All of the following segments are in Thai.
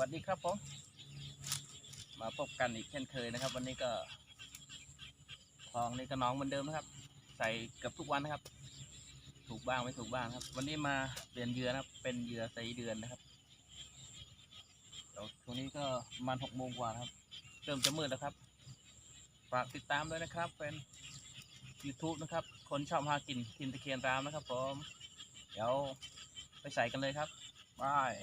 วัสดีครับผม มาพบกันอีกเช่นเคยนะครับ วันนี้ก็คลองนี่ก็น้องเหมือนเดิมนะครับ ใส่กือบทุกวันนะครับ ถูกบ้างไม่ถูกบ้างครับ วันนี้มาเปลี่ยนเหยื่อนะครับ เป็นเหยื่อใสเดือนนะครับเดี๋ยวช่วงนี้ก็ประมาณหกโมงกว่าครับ เริ่มจะมืดแล้วครับฝากติดตามด้วยนะครับเป็น YouTube นะครับ คนชอบหากินทินตะเคียนรามนะครับผม เดี๋ยวไปใส่กันเลยครับบาย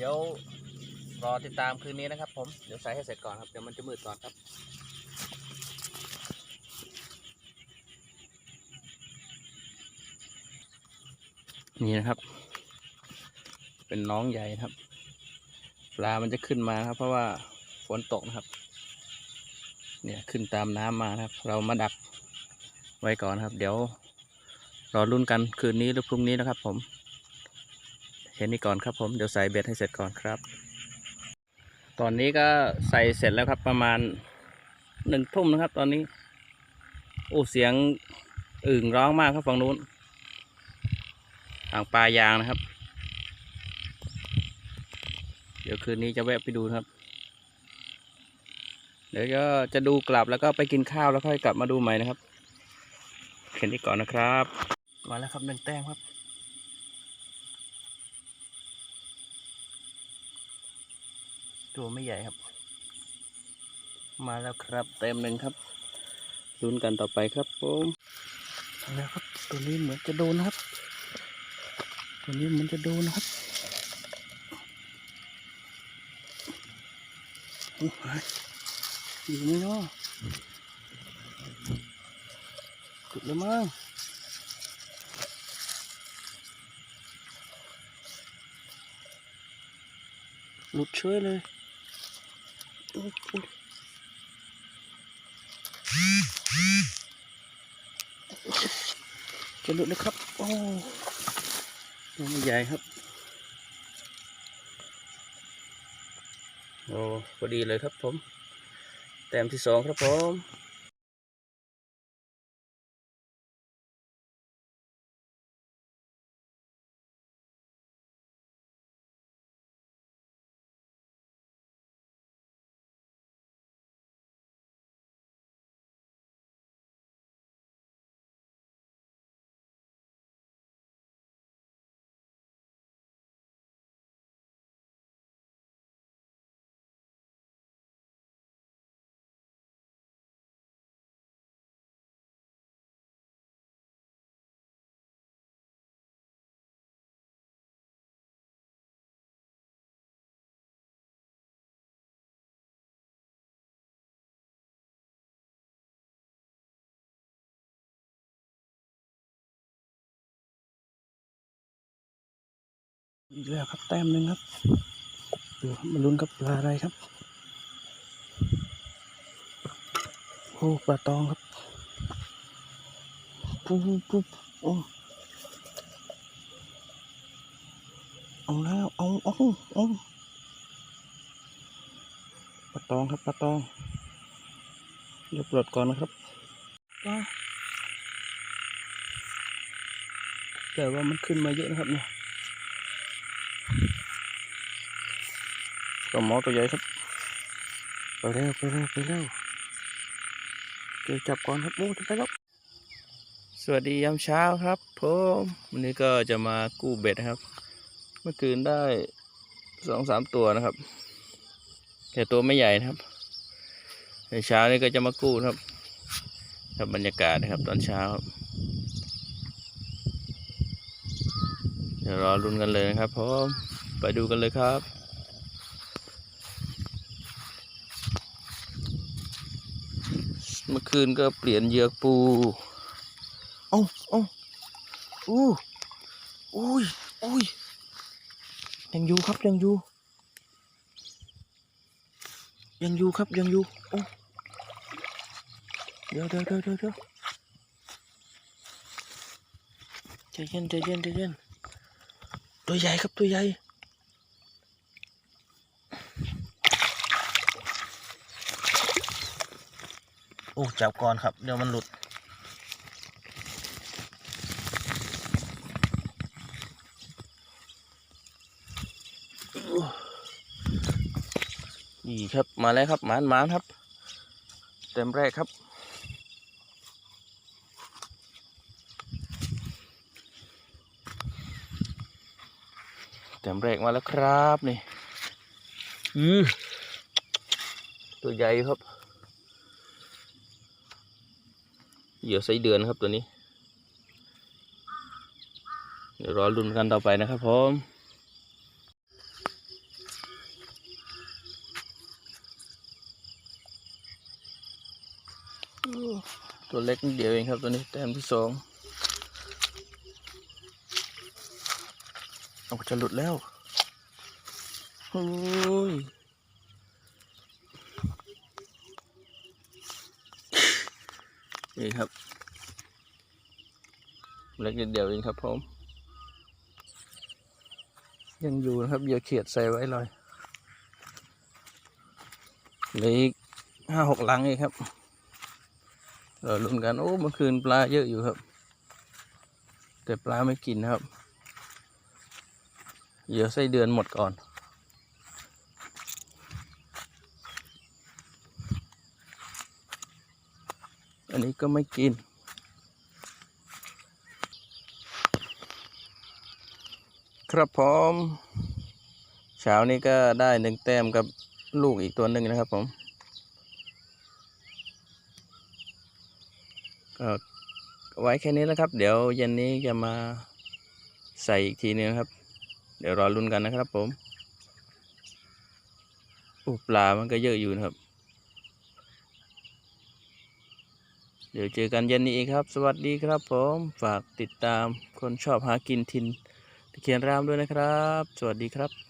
เดี๋ยวรอติดตามคืนนี้นะครับผมเดี๋ยวใส่ให้เสร็จก่อนครับเดี๋ยวมันจะมืดก่อนครับนี่นะครับ เป็นน้องใหญ่ครับ ปลามันจะขึ้นมาครับ เพราะว่าฝนตกนะครับ เนี่ยขึ้นตามน้ำมานะครับ เรามาดักไว้ก่อนครับ เดี๋ยวรอรุ่นกันคืนนี้หรือพรุ่งนี้นะครับผม เห็นนี่ก่อนครับผมเดี๋ยวใส่เบ็ดให้เสร็จก่อนครับ ตอนนี้ก็ใส่เสร็จแล้วครับประมาณหนึ่งทุ่มนะครับ ตอนนี้โอ้เสียงอึ่งร้องมากครับฝั่งนู้นทางปลายางนะครับ เดี๋ยวคืนนี้จะแวะไปดูครับ เดี๋ยวก็จะดูกลับแล้วก็ไปกินข้าวแล้วค่อยกลับมาดูใหม่นะครับเห็นนี่ก่อนนะครับ มาแล้วครับหนึ่งแต้มครับ ตัวไม่ใหญ่ครับ มาแล้วครับ เต็มหนึ่งครับลุ้นกันต่อไปครับผมเอาแล้วครับ ตัวนี้เหมือนจะโดนนะครับ ตัวนี้เหมือนจะโดนนะครับโอ้ยอยู่ไหมเนาะจุดแล้วมั้งหลุดเฉยเลยโอ้โห จะหลุดนะครับ โอ้ตัวไม่ใหญ่ครับ โอ้พอดีเลยครับผม แต้มที่สองครับผม อีกแล้วครับแต้มหนึ่งครับ ดูครับมาลุ้นกับปลาอะไรครับ โอ้ปลาตองครับปุ๊บปุ๊บโอ้เอาแล้วเอาเอาเอาปลาตองครับปลาตองเดี๋ยวปลดก่อนนะครับปลาแต่ว่ามันขึ้นมาเยอะนะครับเนี่ย ปลาหมอตัวใหญ่ครับไปเร็วไปเร็วไปเร็วเดี๋ยวจับก่อนครับโอ้จะไปแล้วสวัสดียามเช้าครับผมวันนี้ก็จะมากู้เบ็ดนะครับ เมื่อคืนได้สองสามตัวนะครับ แต่ตัวไม่ใหญ่นะครับ ในเช้านี้ก็จะมากู้นะครับ ครับบรรยากาศนะครับ ตอนเช้าครับเดี๋ยวรอรุนกันเลยนะครับผมไปดูกันเลยครับ เมื่อคืนก็เปลี่ยนเหยือกปูเอ้าเอ้าอู้อุ้ยอุ้ยยังอยู่ครับยังอยู่ ยังอยู่ครับยังอยู่โอ้เดี๋ยวเดี๋ยวเดี๋ยวเดี๋ยวเดี๋ยวใจเย็นใจเย็นใจเย็นตัวใหญ่ครับตัวใหญ่ อ้จับก่อนครับ เดี๋ยวมันหลุด นี่ครับมาแล้วครับหมานหมานครับ เต็มแรกครับเต็มแรกมาแล้วครับนี่ อือตัวใหญ่ครับ เหยื่อไส้เดือนครับตัวนี้ เดี๋ยวรอลุ้นกันต่อไปนะครับผมตัวเล็กนิดเดียวเองครับตัวนี้แต้มที่สองเอาจะหลุดแล้วโอ้ย นี่ครับเล็กนิดเดียวเองครับผมยังอยู่นะครับเหยื่อเขียดใส่ไว้เลยเหลืออีกห้าหกลังเองครับเราลุ้นกันโอ้เมื่อคืนปลาเยอะอยู่ครับ แต่ปลาไม่กินนะครับเหยื่อไส้เดือนหมดก่อน นนี้ก็ไม่กิน ครับผมเช้านี้ก็ได้หนึ่งแต้มกับลูกอีกตัวหนึ่งนะครับผมก็ไว้แค่นี้แล้วครับ เดี๋ยวเย็นนี้จะมาใส่อีกทีนึงครับ เดี๋ยวรอลุ้นกันนะครับผมอู้ปลามันก็เยอะอยู่นะครับ เดี๋ยวเจอกันเย็นนี้ครับ สวัสดีครับผม ฝากติดตามคนชอบหากินทินตะเคียนรามด้วยนะครับ สวัสดีครับ